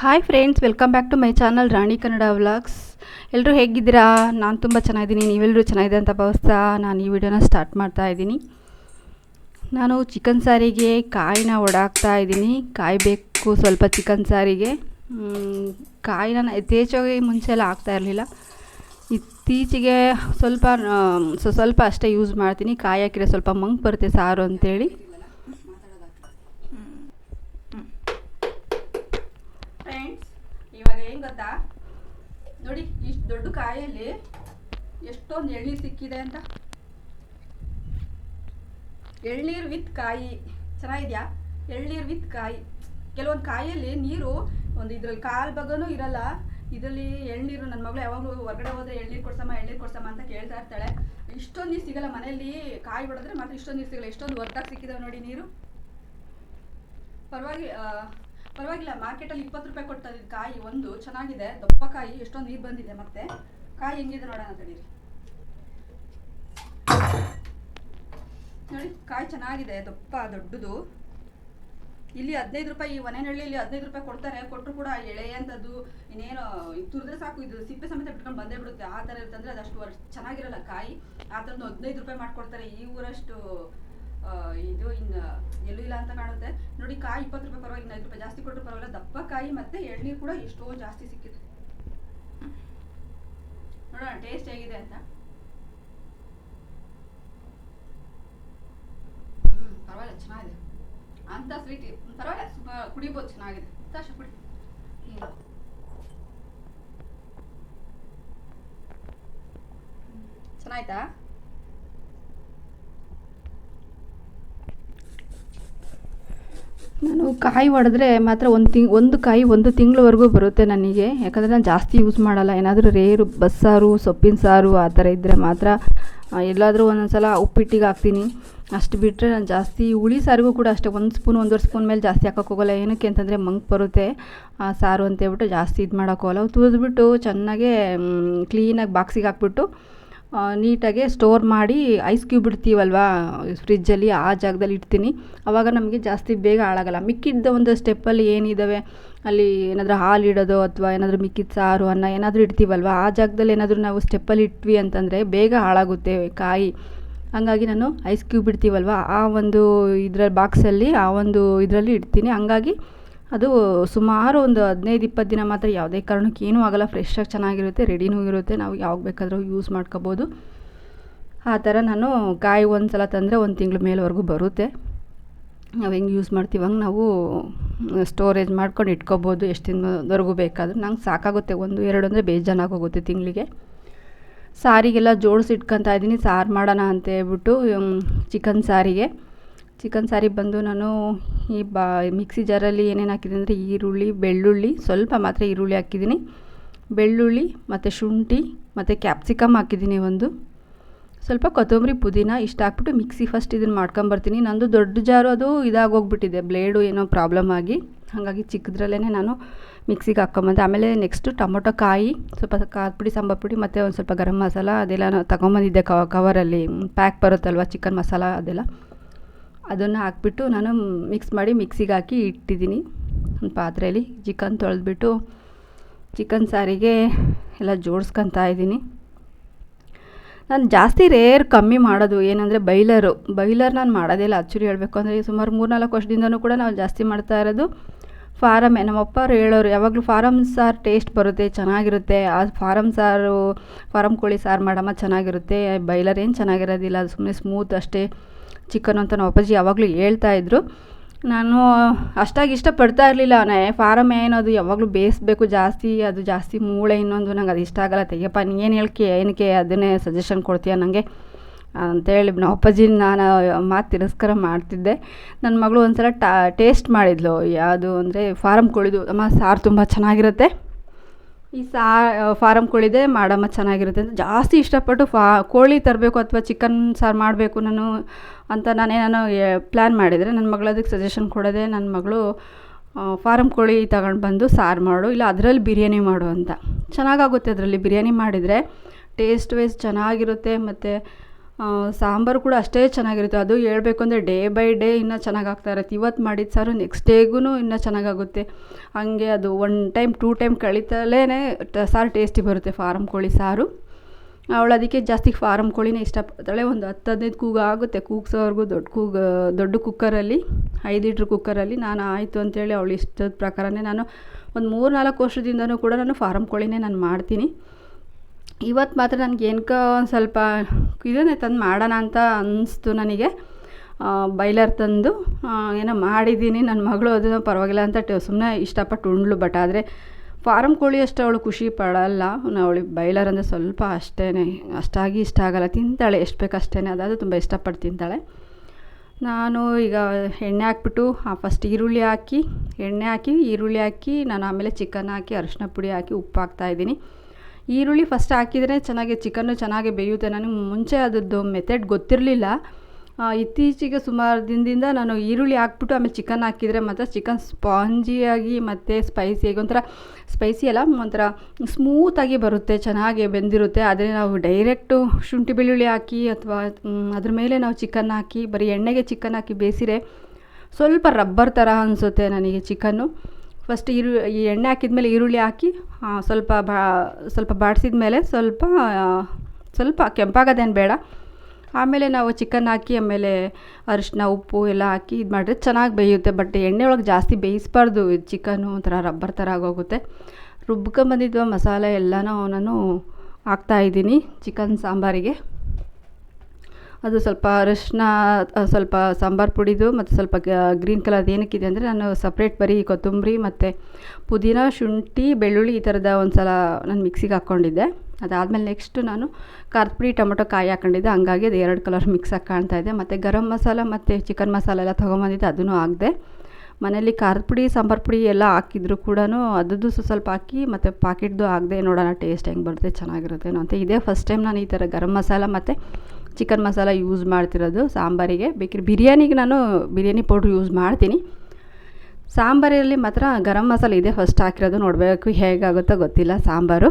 Hi friends welcome back to my channel Rani Kannada vlogs ಎಲ್ಲರೂ ಹೇಗಿದ್ದೀರಾ? ನಾನು ತುಂಬ ಚೆನ್ನಾಗಿದ್ದೀನಿ. ನೀವೆಲ್ಲರೂ ಚೆನ್ನಾಗಿದೆ ಅಂತ ಭಾವಿಸ್ತಾ ನಾನು ಈ ವಿಡಿಯೋನ ಸ್ಟಾರ್ಟ್ ಮಾಡ್ತಾ ಇದ್ದೀನಿ. ನಾನು ಚಿಕನ್ ಸಾರಿಗೆ, ಕಾಯಿನ ಒಡಾಕ್ತಾ ಇದ್ದೀನಿ. ಕಾಯಿ ಬೇಕು ಸ್ವಲ್ಪ ಚಿಕನ್ ಸಾರಿಗೆ. ಕಾಯಿನ ಯಥೇಚ್ಛವಾಗಿ ಮುಂಚೆ ಎಲ್ಲ ಆಗ್ತಾ ಇರಲಿಲ್ಲ. ಇತ್ತೀಚೆಗೆ ಸ್ವಲ್ಪ ಸ್ವಲ್ಪ ಅಷ್ಟೇ ಯೂಸ್ ಮಾಡ್ತೀನಿ. ಕಾಯಿ ಹಾಕಿದ್ರೆ ಸ್ವಲ್ಪ ಮಂಕ್ ಬರುತ್ತೆ ಸಾರು ಅಂತೇಳಿ ಫ್ರೆಂಡ್ಸ್ ಇವಾಗ ಏನು ಗೊತ್ತಾ? ನೋಡಿ ಇಷ್ಟು ದೊಡ್ಡ ಕಾಯಲ್ಲಿ ಎಷ್ಟೊಂದು ಎಳ್ನೀರು ಸಿಕ್ಕಿದೆ ಅಂತ. ಎಳ್ನೀರು ವಿತ್ ಕಾಯಿ. ಚೆನ್ನಾಗಿದೆಯಾ? ಎಳ್ನೀರು ವಿತ್ ಕಾಯಿ. ಕೆಲವೊಂದು ಕಾಯಲ್ಲಿ ನೀರು ಒಂದು ಇದ್ರಲ್ಲಿ ಕಾಲು ಭಾಗನೂ ಇರಲ್ಲ. ಇದರಲ್ಲಿ ಎಳ್ನೀರು ನನ್ನ ಮಗಳು ಯಾವಾಗಲೂ ಹೊರಗಡೆ ಹೋದ್ರೆ ಎಳ್ನೀರು ಕೊಡ್ಸಮ್ಮ ಎಳ್ನೀರು ಕೊಡ್ಸಮ್ಮ ಅಂತ ಕೇಳ್ತಾ ಇರ್ತಾಳೆ. ಇಷ್ಟೊಂದು ನೀರು ಸಿಗಲ್ಲ, ಮನೆಯಲ್ಲಿ ಕಾಯಿ ಹೊಡೆದ್ರೆ ಮಾತ್ರ ಇಷ್ಟೊಂದು ನೀರು ಸಿಗಲ್ಲ. ಎಷ್ಟೊಂದು ಹೊರತಾಗಿ ಸಿಕ್ಕಿದಾವೆ ನೋಡಿ ನೀರು. ಪರವಾಗಿ ಪರವಾಗಿಲ್ಲ ಮಾರ್ಕೆಟಲ್ಲಿ ಇಪ್ಪತ್ತು ರೂಪಾಯಿ ಕೊಡ್ತಾ ಇದ್ದಿದ್ದು ಕಾಯಿ ಒಂದು, ಚೆನ್ನಾಗಿದೆ, ದಪ್ಪ ಕಾಯಿ, ಎಷ್ಟೊಂದು ನೀರು ಬಂದಿದೆ ಮತ್ತೆ. ಕಾಯಿ ಹೆಂಗಿದೆ ನೋಡೋಣ ತಡೀರಿ ನೋಡಿ, ಕಾಯಿ ಚೆನ್ನಾಗಿದೆ, ದಪ್ಪ, ದೊಡ್ಡದು. ಇಲ್ಲಿ ಹದಿನೈದು ರೂಪಾಯಿ, ಈ ಇಲ್ಲಿ ಹದಿನೈದು ರೂಪಾಯಿ ಕೊಡ್ತಾರೆ. ಕೊಟ್ಟರು ಕೂಡ ಎಳೆ ಅಂತದ್ದು ಇನ್ನೇನು ತುರಿದ್ರೆ ಸಾಕು, ಇದು ಸಿಪ್ಪೆ ಸಮೇತ ಬಿಟ್ಕೊಂಡು ಬಂದೇ ಬಿಡುತ್ತೆ. ಆ ಥರ ಇರ್ತಂದ್ರೆ ಅದು ಅಷ್ಟು ವರ್ಷ ಚೆನ್ನಾಗಿರಲ್ಲ ಕಾಯಿ. ಆ ಥರದ್ದು ಹದಿನೈದು ರೂಪಾಯಿ ಮಾಡ್ಕೊಡ್ತಾರೆ. ಈ ಊರಷ್ಟು ಇದು ಇನ್ನು ಎಲ್ಲೂ ಇಲ್ಲ ಅಂತ ಕಾಣುತ್ತೆ. ನೋಡಿ, ಕಾಯಿ ಇಪ್ಪತ್ತು ರೂಪಾಯಿ ಪರವಾಗಿಲ್ಲ ಐದು ರೂಪಾಯಿ ಜಾಸ್ತಿ ಕೊಟ್ಟರು ಪರವಾಗಿಲ್ಲ. ದಪ್ಪ ಕಾಯಿ ಮತ್ತೆ ಎಳ್ನೀರು ಕೂಡ ಎಷ್ಟೋ ಜಾಸ್ತಿ ಸಿಕ್ಕಿತ್ತು ನೋಡೋಣ ಟೇಸ್ಟ್ ಹೇಗಿದೆ ಅಂತ. ಹ್ಮ್, ಪರವಾಗಿಲ್ಲ, ಚೆನ್ನಾಗಿದೆ. ಅಂತ ಸ್ವೀಟ್ ಪರವಾಗಿಲ್ಲ ಕುಡಿಬೋದು, ಚೆನ್ನಾಗಿದೆ. ತಾಶ ಕುಡಿ. ಚೆನ್ನಾಯ್ತಾ? ನಾನು ಕಾಯಿ ಹೊಡೆದ್ರೆ ಮಾತ್ರ ಒಂದು ತಿಂಗ್ ಒಂದು ಕಾಯಿ ಒಂದು ತಿಂಗಳವರೆಗೂ ಬರುತ್ತೆ ನನಗೆ. ಯಾಕಂದರೆ ನಾನು ಜಾಸ್ತಿ ಯೂಸ್ ಮಾಡಲ್ಲ. ಏನಾದರೂ ರೇರು ಬಸ್ಸಾರು ಸೊಪ್ಪಿನ ಸಾರು ಆ ಥರ ಇದ್ದರೆ ಮಾತ್ರ ಎಲ್ಲಾದರೂ ಒಂದೊಂದು ಸಲ ಉಪ್ಪಿಟ್ಟಿಗೆ ಹಾಕ್ತೀನಿ. ಅಷ್ಟು ಬಿಟ್ಟರೆ ನಾನು ಜಾಸ್ತಿ ಹುಳಿ ಸಾರಿಗೂ ಕೂಡ ಅಷ್ಟೇ. ಒಂದು ಸ್ಪೂನ್ ಒಂದೂವರೆ ಸ್ಪೂನ್ ಮೇಲೆ ಜಾಸ್ತಿ ಹಾಕೋಕ್ಕೋಗಲ್ಲ ಏನಕ್ಕೆ ಅಂತಂದರೆ ಮಂಕ್ ಬರುತ್ತೆ. ಆ ಸಾರು ಅಂತ ಹೇಳ್ಬಿಟ್ಟು ಜಾಸ್ತಿ ಇದು ಮಾಡೋಕ್ಕೋಗಲ್ಲ ತುರಿದ್ಬಿಟ್ಟು ಚೆನ್ನಾಗೆ ಕ್ಲೀನಾಗಿ ಬಾಕ್ಸಿಗೆ ಹಾಕ್ಬಿಟ್ಟು ನೀಟಾಗಿ ಸ್ಟೋರ್ ಮಾಡಿ ಐಸ್ ಕ್ಯೂಬ್ ಇಡ್ತೀವಲ್ವಾ? ಫ್ರಿಜ್ಜಲ್ಲಿ ಆ ಜಾಗದಲ್ಲಿ ಇಡ್ತೀನಿ. ಆವಾಗ ನಮಗೆ ಜಾಸ್ತಿ ಬೇಗ ಹಾಳಾಗಲ್ಲ. ಮಿಕ್ಕಿದ್ದ ಒಂದು ಸ್ಟೆಪ್ಪಲ್ಲಿ ಏನಿದ್ದಾವೆ ಅಲ್ಲಿ ಏನಾದರೂ ಹಾಲು ಇಡೋದು ಅಥವಾ ಏನಾದರೂ ಮಿಕ್ಕಿದ ಸಾರು, ಅನ್ನ ಏನಾದರೂ ಇಡ್ತೀವಲ್ವ? ಆ ಜಾಗದಲ್ಲಿ ಏನಾದರೂ ನಾವು ಸ್ಟೆಪ್ಪಲ್ಲಿ ಇಟ್ವಿ ಅಂತಂದರೆ ಬೇಗ ಹಾಳಾಗುತ್ತೆ ಕಾಯಿ. ಹಂಗಾಗಿ ನಾನು ಐಸ್ ಕ್ಯೂಬ್ ಇಡ್ತೀವಲ್ವ? ಆ ಒಂದು ಇದರ ಬಾಕ್ಸಲ್ಲಿ ಆ ಒಂದು ಇದರಲ್ಲಿ ಇಡ್ತೀನಿ. ಹಂಗಾಗಿ ಅದು ಸುಮಾರು ಒಂದು ಹದಿನೈದು, ಇಪ್ಪತ್ತು ದಿನ ಮಾತ್ರ ಯಾವುದೇ ಕಾರಣಕ್ಕೆ ಏನೂ ಆಗಲ್ಲ. ಫ್ರೆಶ್ಶಾಗಿ ಚೆನ್ನಾಗಿರುತ್ತೆ ರೆಡಿನೂ ಇರುತ್ತೆ. ನಾವು ಯಾವಾಗ ಬೇಕಾದರೂ ಯೂಸ್ ಮಾಡ್ಕೋಬೋದು. ಆ ಥರ ನಾನು ಕಾಯಿ ಒಂದು ಸಲ ತಂದರೆ ಒಂದು ತಿಂಗಳ ಮೇಲ್ವರೆಗೂ ಬರುತ್ತೆ. ನಾವು ಹೆಂಗೆ ಯೂಸ್ ಮಾಡ್ತೀವಿ ಹಂಗೆ ನಾವು ಸ್ಟೋರೇಜ್ ಮಾಡ್ಕೊಂಡು ಇಟ್ಕೋಬೋದು ಎಷ್ಟು ದಿನದವರೆಗೂ ಬೇಕಾದರೂ. ನಂಗೆ ಸಾಕಾಗುತ್ತೆ, ಒಂದು, ಎರಡು ಅಂದರೆ ಬೇಜಾನಾಗಿ ಹೋಗುತ್ತೆ ತಿಂಗಳಿಗೆ. ಸಾರಿಗೆಲ್ಲ ಜೋಡಿಸಿ ಇಟ್ಕೊತಾ ಇದ್ದೀನಿ. ಸಾರು ಮಾಡೋಣ ಅಂತ ಹೇಳ್ಬಿಟ್ಟು ಚಿಕನ್ ಸಾರಿಗೆ. ಚಿಕನ್ ಸಾರಿಗೆ ಬಂದು ನಾನು ಈ ಬಾ ಮಿಕ್ಸಿ ಜಾರಲ್ಲಿ ಏನೇನು ಹಾಕಿದ್ದೀನಿ ಅಂದರೆ ಈರುಳ್ಳಿ, ಬೆಳ್ಳುಳ್ಳಿ, ಸ್ವಲ್ಪ ಮಾತ್ರ ಈರುಳ್ಳಿ ಹಾಕಿದ್ದೀನಿ. ಬೆಳ್ಳುಳ್ಳಿ ಮತ್ತು ಶುಂಠಿ ಮತ್ತು ಕ್ಯಾಪ್ಸಿಕಮ್ ಹಾಕಿದ್ದೀನಿ ಒಂದು. ಸ್ವಲ್ಪ ಕೊತ್ತಂಬರಿ ಪುದೀನ ಇಷ್ಟು ಹಾಕ್ಬಿಟ್ಟು ಮಿಕ್ಸಿ ಫಸ್ಟ್ ಇದನ್ನು ಮಾಡ್ಕೊಂಬರ್ತೀನಿ. ನಂದು ದೊಡ್ಡ ಜಾರು ಅದು ಇದಾಗೋಗ್ಬಿಟ್ಟಿದೆ, ಬ್ಲೇಡು ಏನೋ ಪ್ರಾಬ್ಲಮ್ ಆಗಿ. ಹಾಗಾಗಿ ಚಿಕ್ಕದ್ರಲ್ಲೇ ನಾನು ಮಿಕ್ಸಿಗೆ ಹಾಕ್ಕೊಂಬಂದೆ ಆಮೇಲೆ ನೆಕ್ಸ್ಟು ಟೊಮೊಟೊ ಕಾಯಿ, ಸ್ವಲ್ಪ ಖಾರದ ಪುಡಿ, ಸಾಂಬಾರು ಪುಡಿ ಮತ್ತು ಒಂದು ಸ್ವಲ್ಪ ಗರಂ ಮಸಾಲ ಅದೆಲ್ಲ ತಗೊಂಬಂದಿದ್ದೆ ಕವರಲ್ಲಿ ಪ್ಯಾಕ್ ಬರುತ್ತಲ್ವ ಚಿಕನ್ ಮಸಾಲ ಅದೆಲ್ಲ. ಅದನ್ನು ಹಾಕ್ಬಿಟ್ಟು ನಾನು ಮಿಕ್ಸ್ ಮಾಡಿ ಮಿಕ್ಸಿಗೆ ಹಾಕಿ ಇಟ್ಟಿದ್ದೀನಿ. ಒಂದು ಪಾತ್ರೆಯಲ್ಲಿ ಚಿಕನ್ ತೊಳೆದ್ಬಿಟ್ಟು ಚಿಕನ್ ಸಾರಿಗೆ ಎಲ್ಲ ಜೋಡಿಸ್ಕೊತಾ ಇದ್ದೀನಿ. ನಾನು ಜಾಸ್ತಿ ರೇರ್ ಕಮ್ಮಿ ಮಾಡೋದು ಏನಂದರೆ ಬೈಲರು. ಬೈಲರ್ ನಾನು ಮಾಡೋದೇ ಇಲ್ಲ ಆ್ಯಕ್ಚುಲಿ ಹೇಳಬೇಕು. ಅಂದರೆ ಸುಮಾರು ಮೂರ್ನಾಲ್ಕು ವರ್ಷದಿಂದನೂ ಕೂಡ ನಾವು ಜಾಸ್ತಿ ಮಾಡ್ತಾ ಇರೋದು ಫಾರಮ್ಮೇ ನಮ್ಮಪ್ಪ ಅವ್ರು ಹೇಳೋರು, ಯಾವಾಗಲೂ ಫಾರಮ್ ಸಾರು ಟೇಸ್ಟ್ ಬರುತ್ತೆ, ಚೆನ್ನಾಗಿರುತ್ತೆ. ಆ ಫಾರಮ್ ಸಾರು ಫಾರಮ್ ಕೋಳಿ ಸಾರು ಮಾಡಮ್ಮ ಚೆನ್ನಾಗಿರುತ್ತೆ. ಬೈಲರ್ ಏನು ಚೆನ್ನಾಗಿರೋದಿಲ್ಲ, ಅದು ಸುಮ್ಮನೆ ಸ್ಮೂತ್ ಅಷ್ಟೇ. ಚಿಕನ್ ಅಂತ ನಮ್ಮ ಅಪ್ಪಾಜಿ ಯಾವಾಗಲೂ ಹೇಳ್ತಾ ಇದ್ರು. ನಾನು ಅಷ್ಟಾಗಿ ಇಷ್ಟಪಡ್ತಾ ಇರಲಿಲ್ಲ. ನೇ ಫಾರಮ್ ಏನದು ಯಾವಾಗಲೂ ಬೇಯಿಸ್ಬೇಕು ಜಾಸ್ತಿ, ಅದು ಜಾಸ್ತಿ ಮೂಳೆ ಇನ್ನೊಂದು ನಂಗೆ ಅದು ಇಷ್ಟ ಆಗಲ್ಲ. ತೆಗಿಯಪ್ಪ ನೀನು ಹೇಳ್ಕೆ, ಏನಕ್ಕೆ ಅದನ್ನೇ ಸಜೆಷನ್ ಕೊಡ್ತೀಯ ನನಗೆ ಅಂತೇಳಿ ನಮ್ಮ ಅಪ್ಪಾಜಿ ನಾನು ಮಾತು ತಿರಸ್ಕಾರ ಮಾಡ್ತಿದ್ದೆ. ನನ್ನ ಮಗಳು ಒಂದು ಸಲ ಟಾ ಟೇಸ್ಟ್ ಮಾಡಿದ್ಲು. ಯಾವುದು ಅಂದರೆ ಫಾರಮ್ ಕೊಳಿದು ಅಮ್ಮ ಸಾರು ತುಂಬ ಚೆನ್ನಾಗಿರುತ್ತೆ. ಈ ಸಾ ಫಾರಮ್ ಕೋಳಿದೆ, ಮಾಡಮ್ಮ ಚೆನ್ನಾಗಿರುತ್ತೆ ಅಂತ ಜಾಸ್ತಿ ಇಷ್ಟಪಟ್ಟು ಫಾ, ಕೋಳಿ ತರಬೇಕು ಅಥವಾ ಚಿಕನ್ ಸಾರು ಮಾಡಬೇಕು ನಾನು ಅಂತ ನಾನೇನೋ ನಾನು ಪ್ಲ್ಯಾನ್ ಮಾಡಿದರೆ ನನ್ನ ಮಗಳು ಅದಕ್ಕೆ ಸಜೆಷನ್ ಕೊಡೋದೆ ನನ್ನ ಮಗಳು ಫಾರಮ್ ಕೋಳಿ ತಗೊಂಡು ಬಂದು ಸಾರು ಮಾಡು, ಇಲ್ಲ ಅದರಲ್ಲಿ ಬಿರಿಯಾನಿ ಮಾಡು ಅಂತ. ಚೆನ್ನಾಗಾಗುತ್ತೆ ಅದರಲ್ಲಿ ಬಿರಿಯಾನಿ ಮಾಡಿದರೆ. ಟೇಸ್ಟ್ ವೈಸ್ ಚೆನ್ನಾಗಿರುತ್ತೆ, ಮತ್ತು ಸಾಂಬಾರು ಕೂಡ ಅಷ್ಟೇ ಚೆನ್ನಾಗಿರುತ್ತೆ. ಅದು ಹೇಳಬೇಕು ಅಂದರೆ ಡೇ ಬೈ ಡೇ ಇನ್ನೂ ಚೆನ್ನಾಗಿ ಆಗ್ತಾ ಇರುತ್ತೆ. ಇವತ್ತು ಮಾಡಿದ ಸಾರು ನೆಕ್ಸ್ಟ್ ಡೇಗೂ ಇನ್ನೂ ಚೆನ್ನಾಗಾಗುತ್ತೆ ಹಾಗೆ ಅದು ಒನ್ ಟೈಮ್ ಟೂ ಟೈಮ್ ಕಳೀತಲೇ ಸಾರು ಟೇಸ್ಟಿ ಬರುತ್ತೆ ಫಾರಮ್ ಕೋಳಿ ಸಾರು. ಅವಳು ಅದಕ್ಕೆ ಜಾಸ್ತಿ ಫಾರಮ್ ಕೋಳಿನೇ ಇಷ್ಟಪಡ್ತಾಳೆ. ಒಂದು ಹತ್ತು ಹದಿನೈದು ಕೂಗು ಆಗುತ್ತೆ. ಕೂಗ್ಸೋವರೆಗೂ ದೊಡ್ಡ ಕೂಗ, ದೊಡ್ಡ ಕುಕ್ಕರಲ್ಲಿ, ಐದು ಲೀಟ್ರ್ ಕುಕ್ಕರಲ್ಲಿ. ನಾನು ಆಯಿತು ಅಂತೇಳಿ ಅವಳು ಇಷ್ಟದ ಪ್ರಕಾರನೇ ನಾನು ಒಂದು ಮೂರು ನಾಲ್ಕು ವರ್ಷದಿಂದನೂ ಕೂಡ ನಾನು ಫಾರಮ್ ಕೋಳಿನೇ ನಾನು ಮಾಡ್ತೀನಿ. ಇವತ್ತು ಮಾತ್ರ ನನಗೆ ಏನಕ್ಕ ಒಂದು ಸ್ವಲ್ಪ ಇದನ್ನೇ ತಂದು ಮಾಡೋಣ ಅಂತ ಅನ್ನಿಸ್ತು ನನಗೆ. ಬೈಲರ್ ತಂದು ಏನೋ ಮಾಡಿದ್ದೀನಿ ನನ್ನ ಮಗಳು ಅದನ್ನು ಪರವಾಗಿಲ್ಲ ಅಂತ ಸುಮ್ಮನೆ ಇಷ್ಟಪಟ್ಟು ಉಂಡ್ಳು ಬಟ್ ಆದರೆ ಫಾರಮ್ ಕೋಳಿ ಅಷ್ಟು ಅವಳು ಖುಷಿ ಪಡೋಲ್ಲ. ಅವಳಿಗೆ ಬೈಲರ್ ಅಂದರೆ ಸ್ವಲ್ಪ ಅಷ್ಟೇ ಅಷ್ಟಾಗಿ ಇಷ್ಟ ಆಗಲ್ಲ. ತಿಂತಾಳೆ, ಎಷ್ಟು ಬೇಕು ಅಷ್ಟೇ ಅದಾದರೂ ತುಂಬ ಇಷ್ಟಪಟ್ಟು ತಿಂತಾಳೆ. ನಾನು ಈಗ ಎಣ್ಣೆ ಹಾಕ್ಬಿಟ್ಟು ಫಸ್ಟ್ ಈರುಳ್ಳಿ ಹಾಕಿ, ಎಣ್ಣೆ ಹಾಕಿ, ಈರುಳ್ಳಿ ಹಾಕಿ, ನಾನು ಆಮೇಲೆ ಚಿಕನ್ ಹಾಕಿ ಅರಿಶಿನ ಪುಡಿ ಹಾಕಿ, ಉಪ್ಪು ಹಾಕ್ತಾಯಿದ್ದೀನಿ ಈರುಳ್ಳಿ ಫಸ್ಟ್ ಹಾಕಿದರೆ ಚೆನ್ನಾಗಿ ಚಿಕನ್ನು ಚೆನ್ನಾಗಿ ಬೇಯುತ್ತೆ. ನನಗೆ ಮುಂಚೆ ಅದರದ್ದು ಮೆಥಡ್ ಗೊತ್ತಿರಲಿಲ್ಲ. ಇತ್ತೀಚೆಗೆ ಸುಮಾರು ದಿನದಿಂದ ನಾನು ಈರುಳ್ಳಿ ಹಾಕ್ಬಿಟ್ಟು ಆಮೇಲೆ ಚಿಕನ್ ಹಾಕಿದರೆ ಮತ್ತು ಚಿಕನ್ ಸ್ಪಾಂಜಿಯಾಗಿ ಮತ್ತು ಸ್ಪೈಸಿಯಾಗಿ ಒಂಥರ ಸ್ಪೈಸಿ ಅಲ್ಲ, ಒಂಥರ ಸ್ಮೂತಾಗಿ ಬರುತ್ತೆ, ಚೆನ್ನಾಗಿ ಬೆಂದಿರುತ್ತೆ. ಆದರೆ ನಾವು ಡೈರೆಕ್ಟು ಶುಂಠಿ ಬೆಳ್ಳುಳ್ಳಿ ಹಾಕಿ ಅಥವಾ ಅದ್ರ ಮೇಲೆ ನಾವು ಚಿಕನ್ ಹಾಕಿ, ಬರೀ ಎಣ್ಣೆಗೆ ಚಿಕನ್ ಹಾಕಿ ಬೇಯಿಸಿರೆ ಸ್ವಲ್ಪ ರಬ್ಬರ್ ಥರ ಅನಿಸುತ್ತೆ ನನಗೆ ಚಿಕನ್ನು ಫಸ್ಟ್ ಈರು, ಈ ಎಣ್ಣೆ ಹಾಕಿದ್ಮೇಲೆ ಈರುಳ್ಳಿ ಹಾಕಿ ಸ್ವಲ್ಪ ಬಾ, ಸ್ವಲ್ಪ ಬಾಡಿಸಿದ ಮೇಲೆ ಸ್ವಲ್ಪ ಸ್ವಲ್ಪ ಕೆಂಪಾಗೋದೇನು ಬೇಡ. ಆಮೇಲೆ ನಾವು ಚಿಕನ್ ಹಾಕಿ, ಆಮೇಲೆ ಅರಿಶಿನ ಉಪ್ಪು ಎಲ್ಲ ಹಾಕಿ ಇದು ಮಾಡಿದ್ರೆ ಚೆನ್ನಾಗಿ ಬೇಯುತ್ತೆ. ಬಟ್ ಎಣ್ಣೆ ಒಳಗೆ ಜಾಸ್ತಿ ಬೇಯಿಸ್ಬಾರ್ದು. ಚಿಕನ್ನು ಒಂಥರ ರಬ್ಬರ್ ಥರ ಆಗೋಗುತ್ತೆ. ರುಬ್ಕೊಂಬಂದಿದ್ದು ಮಸಾಲೆ ಎಲ್ಲನೂ ನಾನು ಹಾಕ್ತಾಯಿದ್ದೀನಿ ಚಿಕನ್ ಸಾಂಬಾರಿಗೆ. ಅದು ಸ್ವಲ್ಪ ಅರಶಿನ ಸ್ವಲ್ಪ ಸಾಂಬಾರು ಪುಡಿದು ಮತ್ತು ಸ್ವಲ್ಪ ಗ್ರೀನ್ ಕಲರ್ದು ಏನಕ್ಕಿದೆ ಅಂದರೆ ನಾನು ಸಪ್ರೇಟ್ ಬರೀ ಕೊತ್ತಂಬರಿ ಮತ್ತು ಪುದೀನ, ಶುಂಠಿ, ಬೆಳ್ಳುಳ್ಳಿ ಈ ಥರದ ಒಂದು ಸಲ ನಾನು ಮಿಕ್ಸಿಗೆ ಹಾಕ್ಕೊಂಡಿದ್ದೆ ಅದಾದಮೇಲೆ ನೆಕ್ಸ್ಟು ನಾನು ಖಾರದ ಪುಡಿ ಟೊಮೊಟೊ, ಕಾಯಿ ಹಾಕ್ಕೊಂಡಿದ್ದೆ ಹಂಗಾಗಿ ಅದು ಎರಡು ಕಲರ್ ಮಿಕ್ಸ್ ಕಾಣ್ತಾ ಇದೆ. ಮತ್ತು ಗರಂ ಮಸಾಲ ಮತ್ತು ಚಿಕನ್ ಮಸಾಲ ಎಲ್ಲ ತೊಗೊಂಬಂದಿದ್ದೆ, ಅದನ್ನು ಹಾಕಿದೆ. ಮನೇಲಿ ಖಾರದ ಪುಡಿ ಸಾಂಬಾರು ಪುಡಿ ಎಲ್ಲ ಹಾಕಿದ್ರು ಕೂಡ ಅದದ್ದು ಸ್ವಲ್ಪ ಹಾಕಿ ಮತ್ತು ಪಾಕೆಟ್ದು ಹಾಕಿದೆ ನೋಡೋಣ ಟೇಸ್ಟ್ ಹೆಂಗೆ ಬರುತ್ತೆ, ಚೆನ್ನಾಗಿರುತ್ತೆ ಅಂತ. ಇದೇ ಫಸ್ಟ್ ಟೈಮ್ ನಾನು ಈ ಥರ ಗರಂ ಮಸಾಲ ಮತ್ತು ಚಿಕನ್ ಮಸಾಲ ಯೂಸ್ ಮಾಡ್ತಿರೋದು ಸಾಂಬಾರಿಗೆ. ಬೇಕಿದ್ರೆ ಬಿರಿಯಾನಿಗೆ ನಾನು ಬಿರಿಯಾನಿ ಪೌಡ್ರ್ ಯೂಸ್ ಮಾಡ್ತೀನಿ. ಸಾಂಬಾರಲ್ಲಿ ಮಾತ್ರ ಗರಂ ಮಸಾಲೆ ಇದೆ. ಫಸ್ಟ್ ಹಾಕಿರೋದು ನೋಡಬೇಕು ಹೇಗಾಗುತ್ತೋ ಗೊತ್ತಿಲ್ಲ ಸಾಂಬಾರು.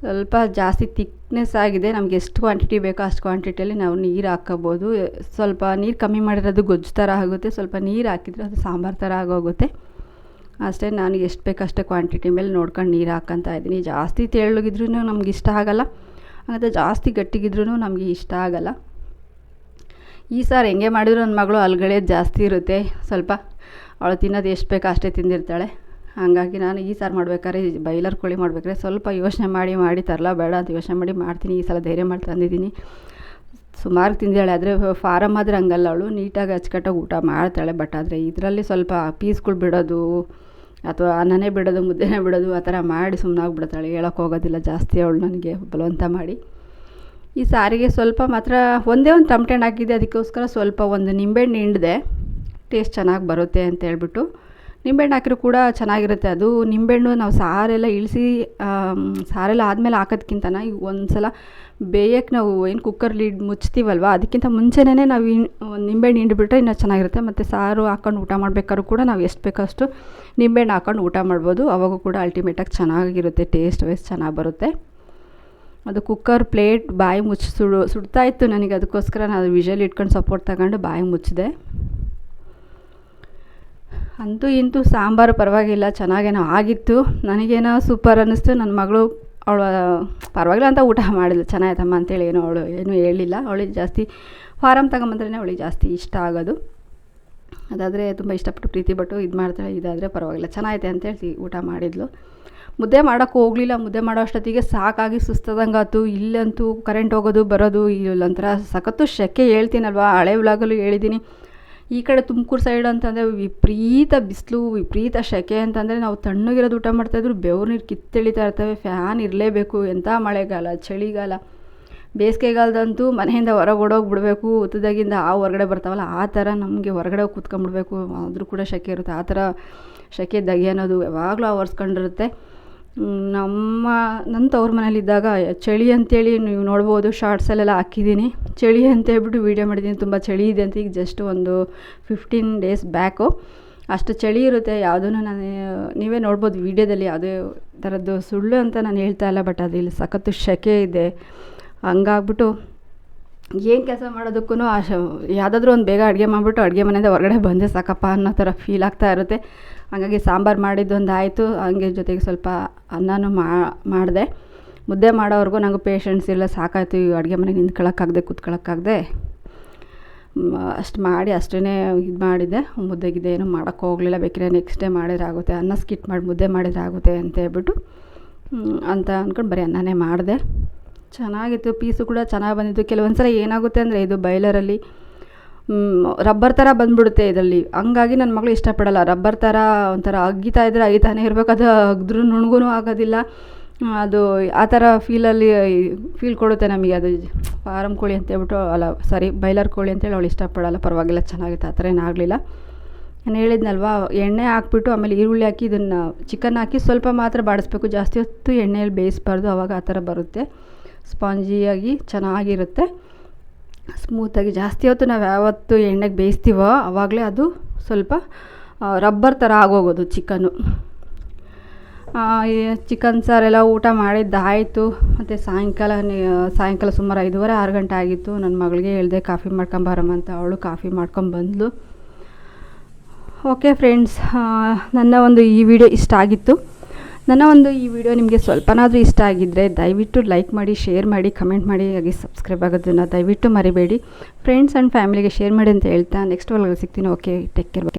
ಸ್ವಲ್ಪ ಜಾಸ್ತಿ ತಿಕ್ನೆಸ್ ಆಗಿದೆ. ನಮ್ಗೆ ಎಷ್ಟು ಕ್ವಾಂಟಿಟಿ ಬೇಕೋ ಅಷ್ಟು ಕ್ವಾಂಟಿಟಿಯಲ್ಲಿ ನಾವು ನೀರು ಹಾಕ್ಕೋಬೋದು ಸ್ವಲ್ಪ ನೀರು ಕಮ್ಮಿ ಮಾಡಿರೋದು ಗೊಜ್ಜು ಥರ ಆಗುತ್ತೆ. ಸ್ವಲ್ಪ ನೀರು ಹಾಕಿದರೆ ಅದು ಸಾಂಬಾರು ಥರ ಆಗೋಗುತ್ತೆ. ಅಷ್ಟೇ ನಾನು ಎಷ್ಟು ಬೇಕು ಅಷ್ಟೇ ಕ್ವಾಂಟಿಟಿ ಮೇಲೆ ನೋಡ್ಕೊಂಡು ನೀರು ಹಾಕ್ಕೊತಾ ಇದ್ದೀನಿ. ಜಾಸ್ತಿ ತೆಳ್ಳಗಿದ್ರೂ ನಮ್ಗೆ ಇಷ್ಟ ಆಗೋಲ್ಲ. ಹಾಗಾದರೆ ಜಾಸ್ತಿ ಗಟ್ಟಿಗಿದ್ರೂ ನಮಗೆ ಇಷ್ಟ ಆಗೋಲ್ಲ. ಈ ಸಾರು ಹೆಂಗೆ ಮಾಡಿದ್ರು ನನ್ನ ಮಗಳು ಅಲ್ಗಳೆಯೋದು ಜಾಸ್ತಿ ಇರುತ್ತೆ. ಸ್ವಲ್ಪ ಅವಳು ತಿನ್ನೋದು ಎಷ್ಟು ಬೇಕೋ ಅಷ್ಟೇ ತಿಂದಿರ್ತಾಳೆ. ಹಾಗಾಗಿ ನಾನು ಈ ಸಾರು ಮಾಡ್ಬೇಕಾದ್ರೆ ಬೈಲರ್ ಕೋಳಿ ಮಾಡ್ಬೇಕಾದ್ರೆ ಸ್ವಲ್ಪ ಯೋಚನೆ ಮಾಡಿ ಮಾಡಿ ತರಲ ಬೇಡ ಅಂತ ಯೋಚನೆ ಮಾಡಿ ಮಾಡ್ತೀನಿ. ಈ ಸಲ ಧೈರ್ಯ ಮಾಡಿ ತಂದಿದ್ದೀನಿ. ಸುಮಾರು ತಿಂದಿದ್ದಾಳೆ, ಆದರೆ ಫಾರಮ್ ಆದರೆ ಹಂಗಲ್ಲ ಅವಳು. ನೀಟಾಗಿ ಅಚ್ಚುಕಟ್ಟಾಗಿ ಊಟ ಮಾಡ್ತಾಳೆ. ಬಟ್ ಆದರೆ ಇದರಲ್ಲಿ ಸ್ವಲ್ಪ ಪೀಸ್ಗಳು ಬಿಡೋದು ಅಥವಾ ಅನ್ನನೇ ಬಿಡೋದು, ಮುದ್ದೆನೇ ಬಿಡೋದು, ಆ ಥರ ಮಾಡಿ ಸುಮ್ಮನಾಗ್ಬಿಡ್ತಾಳೆ ಹೇಳೋಕೆ ಹೋಗೋದಿಲ್ಲ, ಜಾಸ್ತಿ ಅವಳು ನನಗೆ ಬಲವಂತ ಮಾಡಿ. ಈ ಸಾರಿಗೆ ಸ್ವಲ್ಪ ಮಾತ್ರ ಒಂದೇ ಒಂದು ಹಣ್ಣು ಹಾಕಿದ್ದೆ, ಅದಕ್ಕೋಸ್ಕರ ಸ್ವಲ್ಪ ಒಂದು ನಿಂಬೆಹಣ್ಣು ಹಿಂಡಿದೆ. ಟೇಸ್ಟ್ ಚೆನ್ನಾಗಿ ಬರುತ್ತೆ ಅಂತ ಹೇಳ್ಬಿಟ್ಟು ನಿಂಬೆಹಣ್ಣು ಹಾಕಿದ್ರು ಕೂಡ ಚೆನ್ನಾಗಿರುತ್ತೆ. ಅದು ನಿಂಬೆಹಣ್ಣು ನಾವು ಸಾರೆಲ್ಲ ಇಳಿಸಿ ಸಾರೆಲ್ಲ ಆದಮೇಲೆ ಹಾಕೋದ್ಕಿಂತನ ಈಗ ಒಂದು ಸಲ ಬೇಯಕ್ಕೆ ನಾವು ಏನು ಕುಕ್ಕರ್ ಲಿಡ್ ಮುಚ್ತೀವಲ್ವ, ಅದಕ್ಕಿಂತ ಮುಂಚೆನೇ ನಾವು ಇನ್ ನಿಂಬೆಹಣ್ಣು ಹಿಂಡಿಬಿಟ್ರೆ ಇನ್ನೂ ಚೆನ್ನಾಗಿರುತ್ತೆ. ಮತ್ತು ಸಾರು ಹಾಕ್ಕೊಂಡು ಊಟ ಮಾಡಬೇಕಾದ್ರೂ ಕೂಡ ನಾವು ಎಷ್ಟು ಬೇಕೋ ಅಷ್ಟು ನಿಂಬೆಹಣ್ಣು ಹಾಕ್ಕೊಂಡು ಊಟ ಮಾಡ್ಬೋದು. ಅವಾಗೂ ಕೂಡ ಅಲ್ಟಿಮೇಟಾಗಿ ಚೆನ್ನಾಗಿರುತ್ತೆ ಟೇಸ್ಟ್ ವೈಸ್ ಚೆನ್ನಾಗಿ ಬರುತ್ತೆ. ಅದು ಕುಕ್ಕರ್ ಪ್ಲೇಟ್ ಬಾಯಿ ಮುಚ್ಚಿ ಸುಡು ಸುಡ್ತಾಯಿತ್ತು ನನಗೆ. ಅದಕ್ಕೋಸ್ಕರ ನಾನು ವಿಷಲ್ ಇಟ್ಕೊಂಡು ಸಪೋರ್ಟ್ ತಗೊಂಡು ಬಾಯಿ ಮುಚ್ಚಿದೆ. ಅಂತೂ ಇಂತೂ ಸಾಂಬಾರು ಪರವಾಗಿಲ್ಲ, ಚೆನ್ನಾಗೇನೋ ಆಗಿತ್ತು. ನನಗೇನೋ ಸೂಪರ್ ಅನ್ನಿಸ್ತು. ನನ್ನ ಮಗಳು ಅವಳು, ಪರವಾಗಿಲ್ಲ ಅಂತ ಊಟ ಮಾಡಿದ್ಲು. ಚೆನ್ನಾಗಿತ್ತಮ್ಮ ಅಂತೇಳಿ ಏನೋ ಅವಳು ಏನೂ ಹೇಳಿಲ್ಲ. ಅವಳಿಗೆ ಜಾಸ್ತಿ ಫಾರಮ್ ತಗೊಂಬಂದ್ರೇ ಅವಳಿಗೆ ಜಾಸ್ತಿ ಇಷ್ಟ ಆಗೋದು. ಅದಾದರೆ ತುಂಬ ಇಷ್ಟಪಟ್ಟು ಪ್ರೀತಿ ಪಟ್ಟು ಇದು ಮಾಡ್ತಾಳೆ. ಇದಾದರೆ ಪರವಾಗಿಲ್ಲ. ಚೆನ್ನಾಗೈತೆ ಅಂತೇಳಿ ಊಟ ಮಾಡಿದ್ಲು. ಮುದ್ದೆ ಮಾಡೋಕ್ಕೆ ಹೋಗಲಿಲ್ಲ. ಮುದ್ದೆ ಮಾಡೋ ಅಷ್ಟೊತ್ತಿಗೆ ಸಾಕಾಗಿ ಸುಸ್ತದಂಗೆ ಆಯ್ತು ಇಲ್ಲಂತೂ ಕರೆಂಟ್ ಹೋಗೋದು, ಬರೋದು, ಇಲ್ಲೊಂಥರ ಸಖತ್ತು ಶೆಕೆ ಹೇಳ್ತೀನಲ್ವ. ಹಳೆ ವ್ಲಾಗಲ್ಲೂ ಹೇಳಿದ್ದೀನಿ ಈ ಕಡೆ ತುಮಕೂರು ಸೈಡ್ ಅಂತಂದರೆ ವಿಪರೀತ ಬಿಸಿಲು, ವಿಪರೀತ ಸೆಕೆ ಅಂತಂದರೆ ನಾವು ತಣ್ಣಗಿರೋದು ಊಟ ಮಾಡ್ತಾಯಿದ್ರು ಬೆವ್ರು ನೀರು ಕಿತ್ತೆಳಿತಾ ಇರ್ತವೆ ಫ್ಯಾನ್ ಇರಲೇಬೇಕು ಎಂಥ ಮಳೆಗಾಲ, ಚಳಿಗಾಲ. ಬೇಸಿಗೆಗಾಲದಂತೂ ಮನೆಯಿಂದ ಹೊರಗೆ ಓಡೋಗ್ಬಿಡ್ಬೇಕು, ಉತ್ತದಾಗಿಂದ ಆ ಹೊರಗಡೆ ಬರ್ತಾವಲ್ಲ, ಆ ಥರ ನಮಗೆ ಹೊರಗಡೆ ಕೂತ್ಕೊಂಡ್ಬಿಡ್ಬೇಕು. ಆದರೂ ಕೂಡ ಸೆಕೆ ಇರುತ್ತೆ. ಆ ಥರ ಸೆಕೆ ದಗೆ ಅನ್ನೋದು ಯಾವಾಗಲೂ ಆವರಿಸ್ಕೊಂಡಿರುತ್ತೆ. ನಮ್ಮ ನನ್ನ ತವ್ರ ಮನೇಲಿದ್ದಾಗ ಚಳಿ ಅಂತೇಳಿ ನೀವು ನೋಡ್ಬೋದು ಶಾರ್ಟ್ಸಲ್ಲೆಲ್ಲ ಹಾಕಿದ್ದೀನಿ. ಚಳಿ ಅಂತೇಳ್ಬಿಟ್ಟು ವೀಡಿಯೋ ಮಾಡಿದ್ದೀನಿ. ತುಂಬ ಚಳಿ ಇದೆ ಅಂತ ಈಗ ಜಸ್ಟ್ ಒಂದು ಫಿಫ್ಟೀನ್ ಡೇಸ್ ಬ್ಯಾಕು ಅಷ್ಟು ಚಳಿ ಇರುತ್ತೆ. ಯಾವುದೂ ನಾನು, ನೀವೇ ನೋಡ್ಬೋದು ವೀಡಿಯೋದಲ್ಲಿ ಯಾವುದೇ ಥರದ್ದು ಸುಳ್ಳು ಅಂತ ನಾನು ಹೇಳ್ತಾ ಇಲ್ಲ ಬಟ್ ಅದು ಇಲ್ಲಿ ಸಖತ್ತು ಶೆಕೆ ಇದೆ. ಹಂಗಾಗ್ಬಿಟ್ಟು ಏನು ಕೆಲಸ ಮಾಡೋದಕ್ಕೂ ಆ ಯಾವುದಾದ್ರೂ ಒಂದು ಬೇಗ ಅಡುಗೆ ಮಾಡಿಬಿಟ್ಟು ಅಡುಗೆ ಮನೆಯಿಂದ ಹೊರಗಡೆ ಬಂದೆ ಸಾಕಪ್ಪ ಅನ್ನೋ ಥರ ಫೀಲ್ ಆಗ್ತಾ ಇರುತ್ತೆ. ಹಾಗಾಗಿ ಸಾಂಬಾರು ಮಾಡಿದ್ದೊಂದು ಆಯಿತು ಹಂಗೆ ಜೊತೆಗೆ ಸ್ವಲ್ಪ ಅನ್ನನೂ ಮಾಡಿದೆ. ಮುದ್ದೆ ಮಾಡೋವರೆಗೂ ನನಗೂ ಪೇಷನ್ಸ್ ಇಲ್ಲ. ಸಾಕಾಯಿತು. ಈ ಅಡುಗೆ ಮನೆಗೆ ನಿಂತ್ಕೊಳ್ಳೋಕ್ಕಾಗದೆ ಕೂತ್ಕೊಳ್ಳೋಕ್ಕಾಗದೆ ಅಷ್ಟು ಮಾಡಿ ಅಷ್ಟೇ ಇದು ಮಾಡಿದ್ದೆ. ಮುದ್ದೆ ಗಿದ್ದೆ ಏನೂ ಮಾಡೋಕ್ಕೆ ಹೋಗಲಿಲ್ಲ. ಬೇಕಿದ್ರೆ ನೆಕ್ಸ್ಟ್ ಡೇ ಮಾಡಿದ್ರಾಗುತ್ತೆ ಅನ್ನ ಸ್ಕಿಟ್ ಮಾಡಿ ಮುದ್ದೆ ಮಾಡಿದ್ರೆ ಆಗುತ್ತೆ ಅಂತ ಹೇಳ್ಬಿಟ್ಟು ಅಂತ ಅಂದ್ಕೊಂಡು ಬರೀ ಅನ್ನನೇ ಮಾಡಿದೆ. ಚೆನ್ನಾಗಿತ್ತು. ಪೀಸು ಕೂಡ ಚೆನ್ನಾಗಿ ಬಂದಿತ್ತು. ಕೆಲವೊಂದು ಸಲ ಏನಾಗುತ್ತೆ ಅಂದರೆ ಇದು ಬಾಯ್ಲರಲ್ಲಿ ರಬ್ಬರ್ ಥರ ಬಂದ್ಬಿಡುತ್ತೆ ಇದರಲ್ಲಿ. ಹಂಗಾಗಿ ನನ್ನ ಮಗಳು ಇಷ್ಟಪಡಲ್ಲ. ರಬ್ಬರ್ ಥರ ಒಂಥರ ಅಗ್ಗಿತಾ ಇದ್ದರೆ ಅಗಿತಾನೇ ಇರಬೇಕು. ಅದು ಅಗ್ದ್ರೂ ನುಣ್ಗೂ ಆಗೋದಿಲ್ಲ. ಅದು ಆ ಥರ ಫೀಲಲ್ಲಿ ಫೀಲ್ ಕೊಡುತ್ತೆ ನಮಗೆ. ಅದು ಫಾರಮ್ ಕೋಳಿ ಅಂತ ಹೇಳ್ಬಿಟ್ಟು ಅಲ್ಲ ಸಾರಿ ಬೈಲರ್ ಕೋಳಿ ಅಂತೇಳಿ ಅವಳು ಇಷ್ಟಪಡಲ್ಲ. ಪರವಾಗಿಲ್ಲ, ಚೆನ್ನಾಗಿತ್ತು. ಆ ಥರ ಏನಾಗಲಿಲ್ಲ ನಾನು ಹೇಳಿದ್ನಲ್ವ, ಎಣ್ಣೆ ಹಾಕ್ಬಿಟ್ಟು ಆಮೇಲೆ ಈರುಳ್ಳಿ ಹಾಕಿ ಇದನ್ನು ಚಿಕನ್ ಹಾಕಿ ಸ್ವಲ್ಪ ಮಾತ್ರ ಬಾಡಿಸ್ಬೇಕು. ಜಾಸ್ತಿ ಹೊತ್ತು ಎಣ್ಣೆಯಲ್ಲಿ ಬೇಯಿಸ್ಬಾರ್ದು. ಆವಾಗ ಆ ಥರ ಬರುತ್ತೆ. ಸ್ಪಾಂಜಿಯಾಗಿ ಚೆನ್ನಾಗಿರುತ್ತೆ. ಸ್ಮೂತಾಗಿ ಜಾಸ್ತಿ ಹೊತ್ತು ನಾವು ಯಾವತ್ತು ಎಣ್ಣೆಗೆ ಬೇಯಿಸ್ತೀವೋ ಆವಾಗಲೇ ಅದು ಸ್ವಲ್ಪ ರಬ್ಬರ್ ಥರ ಆಗೋಗೋದು ಚಿಕನ್ನು ಚಿಕನ್ ಸಾರೆಲ್ಲ ಊಟ ಮಾಡಿದ್ದಾಯಿತು. ಮತ್ತು ಸಾಯಂಕಾಲ ಸಾಯಂಕಾಲ ಸುಮಾರು ಐದೂವರೆ, ಆರು ಗಂಟೆ ಆಗಿತ್ತು. ನನ್ನ ಮಗಳಿಗೆ ಹೇಳಿದೆ, ಕಾಫಿ ಮಾಡ್ಕೊಂಬರಮ್ಮ ಅಂತ. ಅವಳು ಕಾಫಿ ಮಾಡ್ಕೊಂಬಂದ್ಲು ಓಕೆ ಫ್ರೆಂಡ್ಸ್ ನನ್ನ ಒಂದು ಈ ವಿಡಿಯೋ ಇಷ್ಟ ಆಗಿತ್ತು. ನನ್ನ ಒಂದು ಈ ವಿಡಿಯೋ ನಿಮಗೆ ಸ್ವಲ್ಪನಾದರೂ ಇಷ್ಟ ಆಗಿದ್ದರೆ ದಯವಿಟ್ಟು ಲೈಕ್ ಮಾಡಿ, ಶೇರ್ ಮಾಡಿ, ಕಮೆಂಟ್ ಮಾಡಿ, ಹಾಗೆ ಸಬ್ಸ್ಕ್ರೈಬ್ ಆಗೋದನ್ನು ದಯವಿಟ್ಟು ಮರಿಬೇಡಿ. ಫ್ರೆಂಡ್ಸ್ ಆ್ಯಂಡ್ ಫ್ಯಾಮಿಲಿಗೆ ಶೇರ್ ಮಾಡಿ ಅಂತ ಹೇಳ್ತಾ ನೆಕ್ಸ್ಟ್ ಒಳಗೆ ಸಿಗ್ತೀನಿ. Okay take care